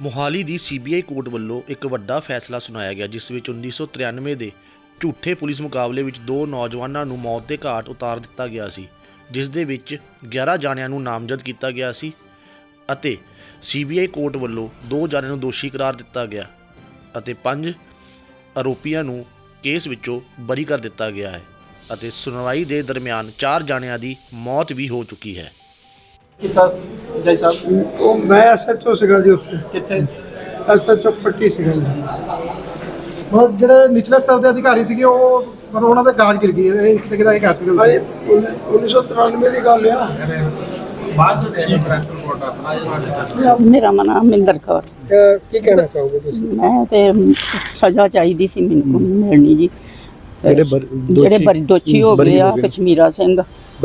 ਮੋਹਾਲੀ ਦੀ CBI court ਵੱਲੋਂ ਇੱਕ ਵੱਡਾ ਫੈਸਲਾ ਸੁਣਾਇਆ ਗਿਆ, ਜਿਸ ਵਿੱਚ 1993 ਦੇ ਝੂਠੇ ਪੁਲਿਸ ਮੁਕਾਬਲੇ ਵਿੱਚ ਦੋ ਨੌਜਵਾਨਾਂ ਨੂੰ ਮੌਤ ਦੇ ਘਾਟ ਉਤਾਰ ਦਿੱਤਾ ਗਿਆ ਸੀ, ਜਿਸ ਦੇ ਵਿੱਚ 11 ਜਾਣਿਆਂ ਨੂੰ ਨਾਮਜ਼ਦ ਕੀਤਾ ਗਿਆ ਸੀ ਅਤੇ ਸੀਬੀਆਈ ਕੋਰਟ ਵੱਲੋਂ ਦੋ ਜਾਣਿਆਂ ਨੂੰ ਦੋਸ਼ੀ ਕਰਾਰ ਦਿੱਤਾ ਗਿਆ ਅਤੇ ਪੰਜ ਆਰੋਪੀਆਂ ਨੂੰ ਕੇਸ ਵਿੱਚੋਂ ਬਰੀ ਕਰ ਦਿੱਤਾ ਗਿਆ ਹੈ ਅਤੇ ਸੁਣਵਾਈ ਦੇ ਦਰਮਿਆਨ ਚਾਰ ਜਾਣਿਆਂ ਦੀ ਮੌਤ ਵੀ ਹੋ ਚੁੱਕੀ ਹੈ। ਕੀਤਾ ਜੈ ਸਾਹਿਬ? ਉਹ ਮੈਂ ਐਸਐਚਓ ਸੀਗਾ ਜੀ ਉੱਥੇ। ਕਿੱਥੇ? ਐਸਐਚਓ ਪੱਟੀ ਸੀਗਾ ਜੀ। ਹੁਣ ਜਿਹੜੇ ਨਿਚਲੇ ਸਤਰ ਦੇ ਅਧਿਕਾਰੀ ਸੀਗੇ ਉਹ ਮਤਲਬ ਉਹਨਾਂ ਦੇ ਗਾਜ ਗਿਰ ਗਈ ਇਹ ਇੱਕ ਤਰੀਕੇ ਦਾ ਇਹ ਕਹਿ ਸਕਦੇ ਭਾਈ ਹੋ 1993 ਦੀ ਗੱਲ ਆ। ਮੇਰਾ ਨਾਮ ਮਿੰਦਰ ਕੌਰ। ਕੀ ਕਹਿਣਾ ਚਾਹੋਗੇ ਤੁਸੀਂ? ਮੈਂ ਤੇ ਸਜ਼ਾ ਚਾਹੀਦੀ ਸੀ ਮੈਨੂੰ ਮਿਲਣੀ ਜੀ। ਜਿਹੜੇ ਬਰ- ਦੋਸ਼ੀ- ਹੋ ਗਏ ਆ। ਕਸ਼ਮੀਰਾ ਸਿੰਘ।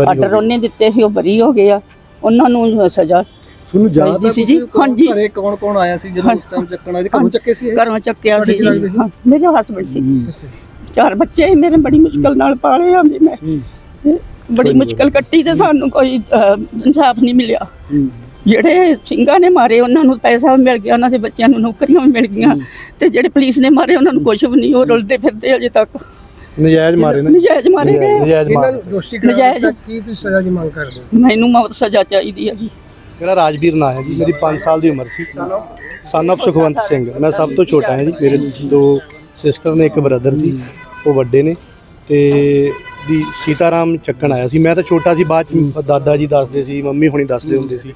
ਆਰਡਰ। ਉਹਨੇ ਦਿੱਤੇ ਸੀ ਉਹ ਬਰੀ ਹੋ ਗਏ ਆ। ਉਹਨਾਂ ਨੂੰ ਸਜ਼ਾ ਤੁਹਾਨੂੰ ਚਾਹੀਦੀ ਸੀ ਜੀ? ਹਾਂਜੀ। ਘਰੇ ਕੌਣ ਕੌਣ ਆਇਆ ਸੀ ਜਦੋਂ ਉਸ ਟਾਈਮ ਚੱਕਣਾ ਇਹਦੇ ਘਰੋਂ ਚੱਕੇ ਸੀ ਇਹ? ਘਰੋਂ ਚੱਕਿਆ ਸੀ ਤੁਹਾਡੇ ਕੀ ਜੀ? ਹਾਂ, ਮੇਰੇ ਹਸਬੰਡ ਸੀ। ਚਾਰ ਬੱਚੇ ਸੀ ਮੇਰੇ ਬੜੀ ਮੁਸ਼ਕਲ ਨਾਲ ਪਾਲੇ ਆ ਜੀ ਮੈਂ। ਤੇ ਬੜੀ ਮੁਸ਼ਕਲ ਕੱਟੀ ਤੇ ਸਾਨੂੰ ਕੋਈ ਅਹ, ਇਨਸਾਫ ਨਹੀਂ ਮਿਲਿਆ। ਜਿਹੜੇ ਸਿੰਘਾਂ ਨੇ ਮਾਰੇ ਉਹਨਾਂ ਨੂੰ ਪੈਸਾ ਵੀ ਮਿਲ ਗਿਆ ਉਹਨਾਂ ਦੇ ਬੱਚਿਆਂ ਨੂੰ ਨੌਕਰੀਆਂ ਵੀ ਮਿਲ ਗਈਆਂ। ਤੇ ਜਿਹੜੇ ਪੁਲਿਸ ਨੇ ਮਾਰੇ ਉਹਨਾਂ ਨੂੰ ਕੁਝ ਵੀ ਨਹੀਂ ਉਹ ਰੁਲਦੇ ਫਿਰਦੇ ਅਜੇ ਤੱਕ। ਨਜਾਇਜ਼ ਮਾਰੇ ਨੇ। ਨਜਾਇਜ਼ ਮਾਰੇ ਗਏ। ਨਜਾਇਜ਼ ਇਹਨਾਂ ਮਾਰੇ। ਨੂੰ ਦੋਸ਼ੀ ਕਰਾਰ ਨਜਾਇਜ਼। ਦਿੱਤਾ ਕੀ ਤੁਸੀਂ ਸਜ਼ਾ ਦੀ ਮੰਗ ਕਰਦੇ ਹੋ? ਮੈਨੂੰ ਮੌਤ ਸਜ਼ਾ ਚਾਹੀਦੀ ਹੈ ਜੀ। ਮੇਰਾ ਰਾਜਵੀਰ ਨਾਂ ਹੈ ਜੀ ਮੇਰੀ 5 ਸਾਲ ਦੀ ਉਮਰ ਸੀ। ਸਨ of ਸੁਖਵੰਤ ਸਿੰਘ। ਮੈਂ ਸਭ ਤੋਂ ਛੋਟਾ ਹਾਂ ਜੀ ਮੇਰੇ ਦੋ ਸਿਸਟਰ ਨੇ ਇੱਕ ਬ੍ਰਦਰ ਸੀ ਉਹ ਵੱਡੇ ਨੇ। ਤੇ ਵੀ ਸੀਤਾਰਾਮ ਚੱਕਣ ਆਇਆ ਸੀ। ਮੈਂ ਤਾਂ ਛੋਟਾ ਸੀ ਬਾਅਦ ਚ ਦਾਦਾ ਜੀ ਦੱਸਦੇ ਸੀ ਮੰਮੀ ਹੁਣੀ ਦੱਸਦੇ ਹੁੰਦੇ ਸੀ।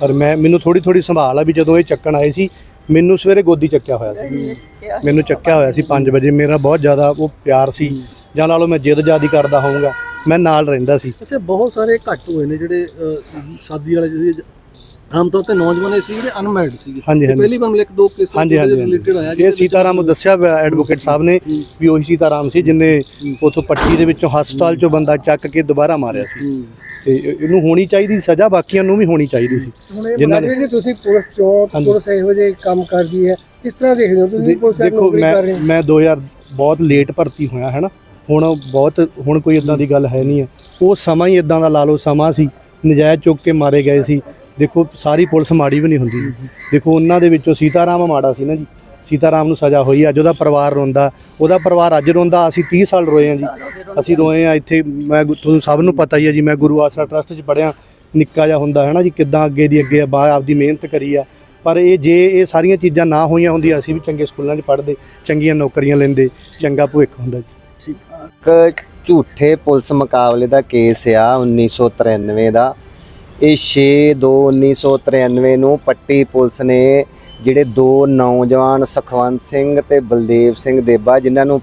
ਪਰ ਮੈਂ ਮੈਨੂੰ ਥੋੜੀ ਥੋੜੀ ਸੰਭਾਲ ਆ ਵੀ ਜਦੋਂ ਇਹ ਚੱਕਣ ਆਏ ਸੀ ਮੈਨੂੰ ਸਵੇਰੇ ਗੋਦੀ ਚੱਕਿਆ ਹੋਇਆ ਸੀ। ਮੈਨੂੰ ਚੱਕਿਆ ਹੋਇਆ ਸੀ 5 ਵਜੇ। ਮੇਰਾ ਬਹੁਤ ਜ਼ਿਆਦਾ ਉਹ ਪਿਆਰ ਸੀ। ਜਾਂ ਨਾਲੋਂ ਮੈਂ ਜਿੱਦ ਜਾਦੀ ਕਰਦਾ ਹੋਊਂਗਾ। ਮੈਂ ਨਾਲ ਰਹਿੰਦਾ ਸੀ। ਅੱਛਾ ਬਹੁਤ ਸਾਰੇ ਘੱਟ ਹੋਏ ਨੇ ਜਿਹੜੇ ਸ਼ਾਦੀ ਵਾਲੇ ਜਿਹੜੇ ਆਮ ਤੌਰ ਤੇ ਨੌਜਵਾਨ ਸੀ ਜਿਹੜੇ ਅਨਮੈਰਿਡ ਸੀਗੇ। ਹਾਂਜੀ, ਤੇ ਹਾਂਜੀ। ਪਹਿਲੀ ਵਾਰ ਮਿਲੇ ਇੱਕ ਦੋ ਕੇਸ ਹਾਂਜੀ ਹਾਂਜੀ ਰਿਲੇਟਡ ਆਇਆ ਇਹ ਸੀਤਾਰਾਮ ਦੱਸਿਆ ਐਡਵੋਕੇਟ ਸਾਹਿਬ ਨੇ ਵੀ ਉਹੀ ਸੀਤਾਰਾਮ ਸੀ ਜਿਨੇ ਉਥੋਂ ਪੱਟੀ ਦੇ ਵਿੱਚੋਂ ਹਸਪਤਾਲ ਚੋਂ ਬੰਦਾ ਚੱਕ ਕੇ ਦੁਬਾਰਾ ਮਾਰਿਆ ਸੀ। ਤੇ ਇਹਨੂੰ ਹੋਣੀ ਚਾਹੀਦੀ ਸਜ਼ਾ ਬਾਕੀਆਂ ਨੂੰ ਵੀ ਹੋਣੀ ਚਾਹੀਦੀ ਸੀ। ਜਿਨ੍ਹਾਂ ਨੇ ਤੁਸੀਂ ਪੁਲਿਸ ਚੋਂ। ਪੁਲਿਸ ਇਹੋ ਜਿਹੇ ਕੰਮ ਕਰਦੀ ਹੈ। ਕਿਸ ਤਰ੍ਹਾਂ ਦੇਖਦੇ ਹੋ ਤੁਸੀਂ? ਪੁਲਿਸ ਦੇਖੋ ਮੈਂ ਕਰ ਰਹੇ? ਹੋ ਮੈਂ 2000 ਬਹੁਤ ਲੇਟ ਭਰਤੀ ਹੋਇਆ ਹੈ ਨਾ ਹੁਣ ਬਹੁਤ ਹੁਣ ਕੋਈ ਇਦਾਂ ਦੀ ਗੱਲ ਹੈ ਨਹੀਂ ਹੈ। ਉਹ ਸਮਾਂ ਹੀ ਇਦਾਂ ਦਾ ਲਾ ਲਓ ਸਮਾਂ ਸੀ। ਨਜਾਇਜ਼ ਚੁੱਕ ਕੇ ਮਾਰੇ ਗਏ ਸੀ। ਦੇਖੋ ਸਾਰੀ ਪੁਲਿਸ ਮਾੜੀ ਵੀ ਨਹੀਂ ਹੁੰਦੀ। ਦੇਖੋ ਉਹਨਾਂ ਦੇ ਵਿੱਚੋਂ ਸੀਤਾਰਾਮ ਮਾੜਾ ਸੀ ਨਾ ਜੀ। ਸੀਤਾਰਾਮ ਨੂੰ ਸਜ਼ਾ ਹੋਈ ਅੱਜ ਉਹਦਾ ਪਰਿਵਾਰ ਰੋਂਦਾ। ਉਹਦਾ ਪਰਿਵਾਰ ਅੱਜ ਰੋਂਦਾ, ਅਸੀਂ 30 ਸਾਲ ਰੋਏ ਹਾਂ ਜੀ। ਅਸੀਂ ਰੋਏ ਆ ਇੱਥੇ, ਮੈਂ ਤੁਹਾਨੂੰ ਸਭ ਨੂੰ ਪਤਾ ਹੀ ਆ ਜੀ, ਮੈਂ ਗੁਰੂ ਆਸਰਾ ਟਰਸਟ 'ਚ ਪੜਿਆ ਨਿੱਕਾ ਜਿਹਾ ਹੁੰਦਾ ਹੈ ਨਾ ਜੀ, ਕਿੱਦਾਂ ਅੱਗੇ ਦੀ ਅੱਗੇ ਆ ਬਾਹਰ ਆਪਦੀ ਮਿਹਨਤ ਕਰੀ ਆ। ਪਰ ਇਹ ਜੇ ਇਹ ਸਾਰੀਆਂ ਚੀਜ਼ਾਂ ਨਾ ਹੋਈਆਂ ਹੁੰਦੀਆਂ, ਅਸੀਂ ਵੀ ਚੰਗੇ ਸਕੂਲਾਂ 'ਚ ਪੜ੍ਹਦੇ, ਚੰਗੀਆਂ ਨੌਕਰੀਆਂ ਲੈਂਦੇ, ਚੰਗਾ ਭਵਿੱਖ ਹੁੰਦਾ ਜੀ। ਇੱਕ ਝੂਠੇ ਪੁਲਿਸ ਮੁਕਾਬਲੇ ਦਾ ਕੇਸ ਆ 1993 ਦਾ। ਇਹ 6/2/1993 ਨੂੰ ਪੱਟੀ ਪੁਲਿਸ ਨੇ ਜਿਹੜੇ ਦੋ ਨੌਜਵਾਨ ਸੁਖਵੰਤ ਸਿੰਘ ਤੇ ਬਲਦੇਵ ਸਿੰਘ ਦੇਬਾ, ਜਿਨ੍ਹਾਂ ਨੂੰ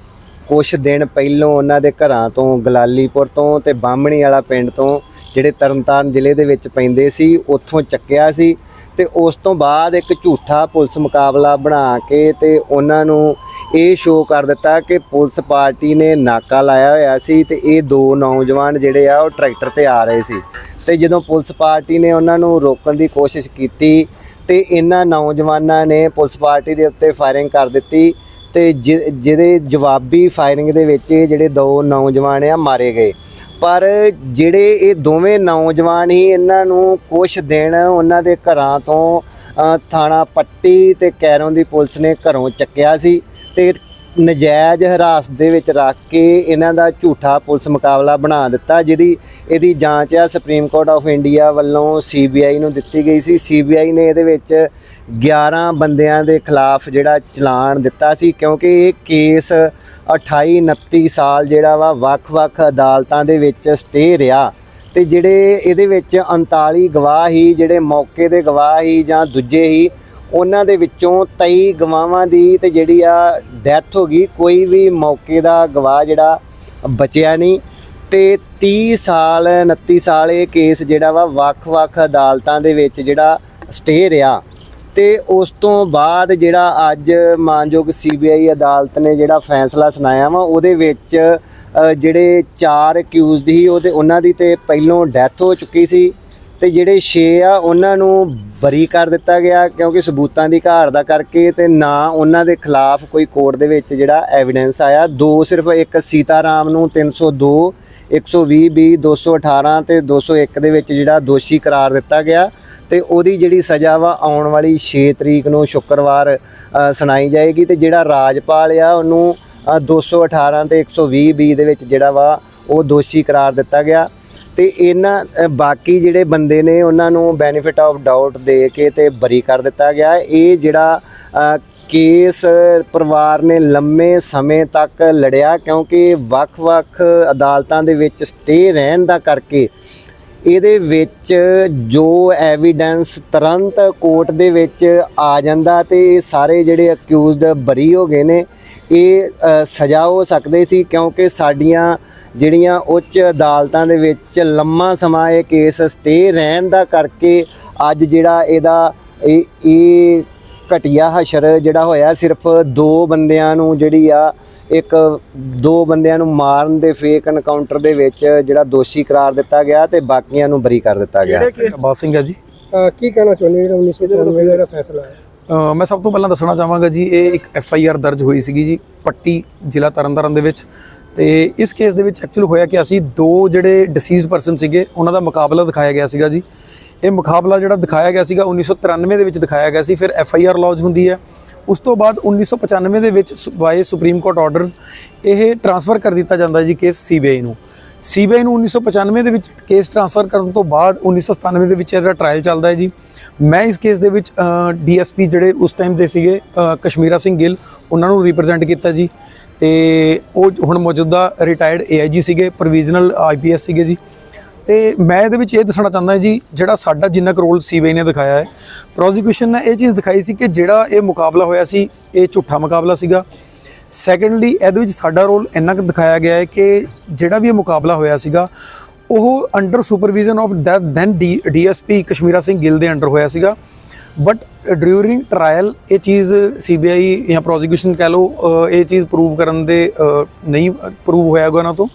ਕੁਝ ਦਿਨ ਪਹਿਲੋਂ ਉਹਨਾਂ ਦੇ ਘਰਾਂ ਤੋਂ ਗਲਾਲੀਪੁਰ ਤੋਂ ਤੇ ਬਾਹਮਣੀ ਵਾਲਾ ਪਿੰਡ ਤੋਂ ਜਿਹੜੇ ਤਰਨਤਾਰਨ ਜ਼ਿਲ੍ਹੇ ਦੇ ਵਿੱਚ ਪੈਂਦੇ ਸੀ, ਉੱਥੋਂ ਚੱਕਿਆ ਸੀ ਤੇ ਉਸ ਤੋਂ ਬਾਅਦ ਇੱਕ ਝੂਠਾ ਪੁਲਿਸ ਮੁਕਾਬਲਾ ਬਣਾ ਕੇ ਤੇ ਉਹਨਾਂ ਨੂੰ ਇਹ ਸ਼ੋਅ ਕਰ ਦਿੱਤਾ ਕਿ ਪੁਲਿਸ ਪਾਰਟੀ ਨੇ ਨਾਕਾ ਲਾਇਆ ਹੋਇਆ ਸੀ ਤੇ ਇਹ ਦੋ ਨੌਜਵਾਨ ਜਿਹੜੇ ਆ ਉਹ ਟਰੈਕਟਰ ਤੇ ਆ ਰਹੇ ਸੀ। ਤੇ ਜਦੋਂ ਪੁਲਿਸ ਪਾਰਟੀ ਨੇ ਉਹਨਾਂ ਨੂੰ ਰੋਕਣ ਦੀ ਕੋਸ਼ਿਸ਼ ਕੀਤੀ ਤੇ ਇਹਨਾਂ ਨੌਜਵਾਨਾਂ ਨੇ ਪੁਲਿਸ ਪਾਰਟੀ ਦੇ ਉੱਤੇ ਫਾਇਰਿੰਗ ਕਰ ਦਿੱਤੀ ਤੇ ਜਿ- ਜਿਹਦੇ ਜਵਾਬੀ ਫਾਇਰਿੰਗ ਦੇ ਵਿੱਚ ਇਹ ਜਿਹੜੇ ਦੋ ਨੌਜਵਾਨ ਆ, ਮਾਰੇ ਗਏ। ਪਰ ਜਿਹੜੇ ਇਹ ਦੋਵੇਂ ਨੌਜਵਾਨ ਹੀ ਇਹਨਾਂ ਨੂੰ ਕੁਝ ਦਿਨ ਉਹਨਾਂ ਦੇ ਘਰਾਂ ਤੋਂ ਥਾਣਾ ਪੱਟੀ ਤੇ ਕੈਰੋਂ ਦੀ ਪੁਲਿਸ ਨੇ ਘਰੋਂ ਚੱਕਿਆ ਸੀ ਤੇ ਨਜਾਇਜ਼ ਹਿਰਾਸਤ ਦੇ ਵਿੱਚ ਰੱਖ ਕੇ ਇਹਨਾਂ ਦਾ ਝੂਠਾ ਪੁਲਿਸ ਮੁਕਾਬਲਾ ਬਣਾ ਦਿੱਤਾ ਜਿਹਦੀ ਇਹਦੀ ਜਾਂਚ ਆ ਸੁਪਰੀਮ ਕੋਰਟ ਆਫ ਇੰਡੀਆ ਵੱਲੋਂ ਸੀਬੀਆਈ ਨੂੰ ਦਿੱਤੀ ਗਈ ਸੀ। ਸੀਬੀਆਈ ਨੇ ਇਹਦੇ ਵਿੱਚ 11 ਬੰਦਿਆਂ ਦੇ ਖਿਲਾਫ ਜਿਹੜਾ ਚਲਾਨ ਦਿੱਤਾ ਸੀ, ਕਿਉਂਕਿ ਇਹ ਕੇਸ 28 29 ਸਾਲ ਜਿਹੜਾ ਵਾ ਵੱਖ-ਵੱਖ ਅਦਾਲਤਾਂ ਦੇ ਵਿੱਚ ਸਟੇ ਰਿਹਾ ਤੇ ਜਿਹੜੇ ਇਹਦੇ ਵਿੱਚ 39 ਗਵਾਹ ਹੀ, ਜਿਹੜੇ ਮੌਕੇ ਦੇ ਗਵਾਹ ਹੀ ਜਾਂ ਦੂਜੇ ਹੀ ਉਹਨਾਂ ਦੇ ਵਿੱਚੋਂ 23 ਗਵਾਹਾਂ ਦੀ ਤੇ ਜਿਹੜੀ ਆ ਡੈਥ ਹੋ ਗਈ, ਕੋਈ ਵੀ ਮੌਕੇ ਦਾ ਗਵਾਹ ਜਿਹੜਾ ਬਚਿਆ ਨਹੀਂ। ਤੇ 30 ਸਾਲ 29 ਸਾਲ ਇਹ ਕੇਸ ਜਿਹੜਾ ਵਾ, ਵੱਖ-ਵੱਖ ਅਦਾਲਤਾਂ ਦੇ ਵਿੱਚ ਜਿਹੜਾ ਸਟੇ ਰਿਹਾ। ਤੇ ਉਸ ਤੋਂ ਬਾਅਦ ਜਿਹੜਾ ਅੱਜ ਮਾਨਯੋਗ ਸੀਬੀਆਈ ਅਦਾਲਤ ਨੇ ਜਿਹੜਾ ਫੈਸਲਾ ਸੁਣਾਇਆ ਵਾ, ਉਹਦੇ ਵਿੱਚ ਜਿਹੜੇ ਚਾਰ ਅਕਿਊਜ਼ਡ ਸੀ, ਉਹਦੇ, ਉਹਨਾਂ ਦੀ ਤੇ ਪਹਿਲੋਂ ਡੈਥ ਹੋ ਚੁੱਕੀ ਸੀ। ਤੇ ਜਿਹੜੇ 6 ਆ ਉਹਨਾਂ ਨੂੰ ਬਰੀ ਕਰ ਦਿੱਤਾ ਗਿਆ ਕਿਉਂਕਿ ਸਬੂਤਾਂ ਦੀ ਘਾਟ ਦਾ ਕਰਕੇ ਤੇ ਨਾ ਉਹਨਾਂ ਦੇ ਖਿਲਾਫ ਕੋਈ ਕੋਰਟ ਦੇ ਵਿੱਚ ਜਿਹੜਾ ਐਵੀਡੈਂਸ ਆਇਆ। ਦੋ ਸਿਰਫ ਇੱਕ ਸੀਤਾਰਾਮ ਨੂੰ 302 120 ਬੀ 218 ਤੇ 201 ਦੇ ਵਿੱਚ ਜਿਹੜਾ ਦੋਸ਼ੀ ਕਰਾਰ ਦਿੱਤਾ ਗਿਆ ਤੇ ਉਹਦੀ ਜਿਹੜੀ ਸਜ਼ਾ ਵਾ ਆਉਣ ਵਾਲੀ 6 ਤਰੀਕ ਨੂੰ ਸ਼ੁੱਕਰਵਾਰ ਸੁਣਾਈ ਜਾਏਗੀ ਤੇ ਜਿਹੜਾ ਰਾਜਪਾਲ ਆ ਉਹਨੂੰ ਅ, 218 ਤੇ 120 ਬੀ ਦੇ ਵਿੱਚ ਜਿਹੜਾ ਵਾ ਉਹ ਦੋਸ਼ੀ ਕਰਾਰ ਦਿੱਤਾ ਗਿਆ। ਤੇ ਇਹਨਾਂ ਬਾਕੀ ਜਿਹੜੇ ਬੰਦੇ ਨੇ ਉਹਨਾਂ ਨੂੰ ਬੈਨੀਫਿਟ ਆਫ ਡਾਊਟ ਦੇ ਕੇ ਤੇ ਬਰੀ ਕਰ ਦਿੱਤਾ ਗਿਆ। ਇਹ ਜਿਹੜਾ ਕੇਸ ਪਰਿਵਾਰ ਨੇ ਲੰਮੇ ਸਮੇਂ ਤੱਕ ਲੜਿਆ ਕਿਉਂਕਿ ਵੱਖ-ਵੱਖ ਅਦਾਲਤਾਂ ਦੇ ਵਿੱਚ ਸਟੇ ਰਹਿਣ ਦਾ ਕਰਕੇ ਇਹਦੇ ਵਿੱਚ ਜੋ ਐਵੀਡੈਂਸ ਤੁਰੰਤ ਕੋਰਟ ਦੇ ਵਿੱਚ ਆ ਜਾਂਦਾ ਤੇ ਇਹ ਸਾਰੇ ਜਿਹੜੇ ਅਕਿਊਜ਼ਡ ਬਰੀ ਹੋ ਗਏ ਨੇ, ਇਹ ਸਜ਼ਾ ਹੋ ਸਕਦੇ ਸੀ ਕਿਉਂਕਿ ਸਾਡੀਆਂ ਜਿਹੜੀਆਂ ਉੱਚ ਅਦਾਲਤਾਂ ਦੇ ਵਿੱਚ ਲੰਮਾ ਸਮਾਂ ਇਹ ਕੇਸ ਸਟੇ ਰਹਿਣ ਦਾ ਕਰਕੇ ਅੱਜ ਜਿਹੜਾ ਇਹਦਾ ਇਹ ਘਟੀਆ ਹਸ਼ਰ ਜਿਹੜਾ ਹੋਇਆ ਸਿਰਫ ਦੋ ਬੰਦਿਆਂ ਨੂੰ ਜਿਹੜੀ ਆ ਇੱਕ ਦੋ ਬੰਦਿਆਂ ਨੂੰ ਮਾਰਨ ਦੇ ਫੇਕ ਐਨਕਾਊਂਟਰ ਦੇ ਵਿੱਚ ਜਿਹੜਾ ਦੋਸ਼ੀ ਕਰਾਰ ਦਿੱਤਾ ਗਿਆ ਤੇ ਬਾਕੀਆਂ ਨੂੰ ਬਰੀ ਕਰ ਦਿੱਤਾ ਗਿਆ। ਬਾਸ ਸਿੰਘ ਹੈ ਜੀ। ਕੀ ਕਹਿਣਾ ਚਾਹੁੰਦੇ ਹੋ ਜਿਹੜਾ 1994 ਦਾ ਜਿਹੜਾ ਫੈਸਲਾ ਹੈ ਮੈਂ ਸਭ ਤੋਂ ਪਹਿਲਾਂ ਦੱਸਣਾ ਚਾਹਾਂਗਾ ਜੀ, ਇਹ ਇੱਕ ਐਫ ਆਈ ਆਰ ਦਰਜ ਹੋਈ ਸੀਗੀ ਜੀ, ਪੱਟੀ ਜ਼ਿਲ੍ਹਾ ਤਰਨਤਾਰਨ ਦੇ ਵਿੱਚ। ਤੇ ਇਸ ਕੇਸ ਦੇ ਵਿੱਚ ਐਕਚੁਅਲ ਹੋਇਆ ਕਿ ਅਸੀਂ ਦੋ ਜਿਹੜੇ ਡਿਸੀਜ਼ ਪਰਸਨ ਸੀਗੇ, ਉਹਨਾਂ ਦਾ ਮੁਕਾਬਲਾ ਦਿਖਾਇਆ ਗਿਆ ਸੀਗਾ ਜੀ। ਇਹ ਮੁਕਾਬਲਾ ਜਿਹੜਾ ਦਿਖਾਇਆ ਗਿਆ ਸੀਗਾ 1993 ਦੇ ਵਿੱਚ ਦਿਖਾਇਆ ਗਿਆ ਸੀ, ਫਿਰ ਐਫ ਆਈ ਆਰ ਲੌਜ ਹੁੰਦੀ ਹੈ। ਉਸ ਤੋਂ ਬਾਅਦ 1995 ਦੇ ਵਿੱਚ ਬਾਏ ਸੁਪਰੀਮ ਕੋਰਟ ਆਰਡਰਸ ਇਹ ਟਰਾਂਸਫਰ ਕਰ ਦਿੱਤਾ ਜਾਂਦਾ ਜੀ ਕੇਸ ਸੀਬੀਆਈ ਨੂੰ। ਸੀਬੀਆਈ ਨੂੰ 1995 ਦੇ ਵਿੱਚ ਕੇਸ ਟਰਾਂਸਫਰ ਕਰਨ ਤੋਂ ਬਾਅਦ 1997 ਦੇ ਵਿੱਚ ਇਹਦਾ ਟ੍ਰਾਇਲ ਚੱਲਦਾ ਹੈ ਜੀ। ਮੈਂ ਇਸ ਕੇਸ ਦੇ ਵਿੱਚ ਡੀਐਸਪੀ ਜਿਹੜੇ ਉਸ ਟਾਈਮ ਦੇ ਸੀਗੇ ਕਸ਼ਮੀਰਾ ਸਿੰਘ ਗਿੱਲ, ਉਹਨਾਂ ਨੂੰ ਰਿਪਰੈਜ਼ੈਂਟ ਕੀਤਾ ਜੀ। ਤੇ ਉਹ ਹੁਣ ਮੌਜੂਦਾ ਰਿਟਾਇਰਡ ਏਆਈਜੀ ਸੀਗੇ ਪ੍ਰੋਵੀਜ਼ਨਲ ਆਈਪੀਐਸ ਸੀਗੇ ਜੀ। ਤੇ ਮੈਂ ਇਹਦੇ ਵਿੱਚ ਇਹ ਦੱਸਣਾ ਚਾਹੁੰਦਾ ਜੀ, ਜਿਹੜਾ ਸਾਡਾ ਜਿੰਨਾ ਕੁ ਰੋਲ ਸੀਬੀਆਈ ਨੇ ਦਿਖਾਇਆ ਹੈ ਪ੍ਰੋਸੀਕਿਊਸ਼ਨ ਨੇ ਇਹ ਚੀਜ਼ ਦਿਖਾਈ ਸੀ ਕਿ ਜਿਹੜਾ ਇਹ ਮੁਕਾਬਲਾ ਹੋਇਆ ਸੀ, ਇਹ ਝੂਠਾ ਮੁਕਾਬਲਾ ਸੀਗਾ। ਸੈਕੰਡਲੀ ਇਹਦੇ ਵਿੱਚ ਸਾਡਾ ਰੋਲ ਇੰਨਾ ਕੁ ਦਿਖਾਇਆ ਗਿਆ ਹੈ ਕਿ ਜਿਹੜਾ ਵੀ ਇਹ ਮੁਕਾਬਲਾ ਹੋਇਆ ਸੀਗਾ ਉਹ under supervision of then DSP Kashmira Singh Gill ਦੇ ਅੰਡਰ ਹੋਇਆ ਸੀਗਾ। ਬਟ ਡਿਊਰਿੰਗ ਟ੍ਰਾਇਲ ਇਹ ਚੀਜ਼ ਸੀਬੀਆਈ ਜਾਂ ਪ੍ਰੋਸੀਕਿਊਸ਼ਨ ਕਹਿ ਲਓ ਇਹ ਚੀਜ਼ ਪ੍ਰੂਵ ਕਰਨ ਦੇ ਨਹੀਂ ਪ੍ਰੂਵ ਹੋਇਆ ਗਾ ਉਹਨਾਂ ਤੋਂ।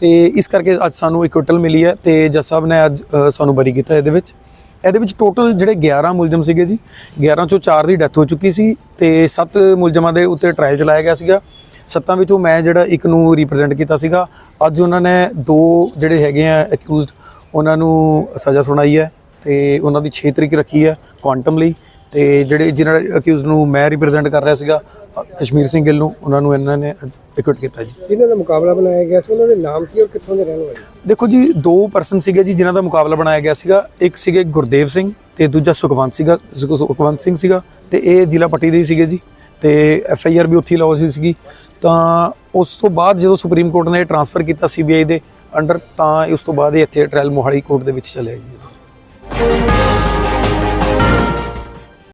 ਤੇ ਇਸ ਕਰਕੇ ਅੱਜ ਸਾਨੂੰ ਇਕਵਟਲ ਮਿਲੀ ਹੈ ਤੇ ਜੱਜ ਸਾਹਿਬ ਨੇ ਅੱਜ ਸਾਨੂੰ ਬਰੀ ਕੀਤਾ ਇਹਦੇ ਵਿੱਚ। ਇਹਦੇ ਵਿੱਚ ਟੋਟਲ ਜਿਹੜੇ 11 ਮੁਲਜ਼ਮ ਸੀਗੇ ਜੀ 11 ਚੋਂ 4 ਦੀ ਡੈਥ ਹੋ ਚੁੱਕੀ ਸੀ ਤੇ 7 ਮੁਲਜ਼ਮਾਂ ਦੇ ਉੱਤੇ ਟ੍ਰਾਇਲ ਚਲਾਇਆ ਗਿਆ ਸੀਗਾ। ਸੱਤਾਂ ਵਿੱਚੋਂ ਮੈਂ ਜਿਹੜਾ ਇੱਕ ਨੂੰ ਰਿਪਰੈਜ਼ੈਂਟ ਕੀਤਾ ਸੀਗਾ ਅੱਜ ਉਹਨਾਂ ਨੇ ਦੋ ਜਿਹੜੇ ਹੈਗੇ ਆ ਅਕਿਊਜ਼ਡ ਉਹਨਾਂ ਨੂੰ ਸਜ਼ਾ ਸੁਣਾਈ ਹੈ ਤੇ ਉਹਨਾਂ ਦੀ 6 ਤਰੀਕ ਰੱਖੀ ਹੈ ਕੁਆਂਟਮ ਲਈ ਤੇ ਜਿਹੜੇ ਜਿਹਨਾਂ ਅਕਿਊਜ਼ ਨੂੰ ਮੈਂ ਰਿਪਰੈਜ਼ੈਂਟ ਕਰ ਰਿਹਾ ਸੀਗਾ ਕਸ਼ਮੀਰ ਸਿੰਘ ਗਿੱਲ ਨੂੰ ਉਹਨਾਂ ਨੂੰ ਇਹਨਾਂ ਨੇ ਇਕਵਟ ਕੀਤਾ ਜੀ। ਜਿਨ੍ਹਾਂ ਦਾ ਮੁਕਾਬਲਾ ਬਣਾਇਆ ਗਿਆ ਸੀ ਉਹਨਾਂ ਦੇ ਨਾਮ ਕੀ ਔਰ ਕਿੱਥੋਂ ਦੇ ਰਹਿਣ ਵਾਲੇ? ਦੇਖੋ ਜੀ ਦੋ ਪਰਸਨ ਸੀਗੇ ਜੀ ਜਿਨ੍ਹਾਂ ਦਾ ਮੁਕਾਬਲਾ ਬਣਾਇਆ ਗਿਆ ਸੀਗਾ ਇੱਕ ਸੀਗੇ ਗੁਰਦੇਵ ਸਿੰਘ ਤੇ ਦੂਜਾ ਸੁਖਵੰਤ ਸੀਗਾ ਸੁਖ- ਸੁਖਵੰਤ ਸਿੰਘ ਸੀਗਾ ਤੇ ਇਹ ਜ਼ਿਲ੍ਹਾ ਪੱਟੀ ਦੇ ਸੀਗੇ ਜੀ। ਤੇ ਐਫ ਆਈ ਆਰ ਵੀ ਉੱਥੇ ਲੌਜ ਹੋਈ ਸੀਗੀ। ਤਾਂ ਉਸ ਤੋਂ ਬਾਅਦ ਜਦੋਂ ਸੁਪਰੀਮ ਕੋਰਟ ਨੇ ਟ੍ਰਾਂਸਫਰ ਕੀਤਾ ਸੀਬੀਆਈ ਦੇ ਅੰਡਰ ਤਾਂ ਉਸ ਤੋਂ ਬਾਅਦ ਇਹ ਇੱਥੇ ਟ੍ਰਾਇਲ ਮੋਹਾਲੀ ਕੋਰਟ ਦੇ ਵਿੱਚ ਚਲੇ ਗਏ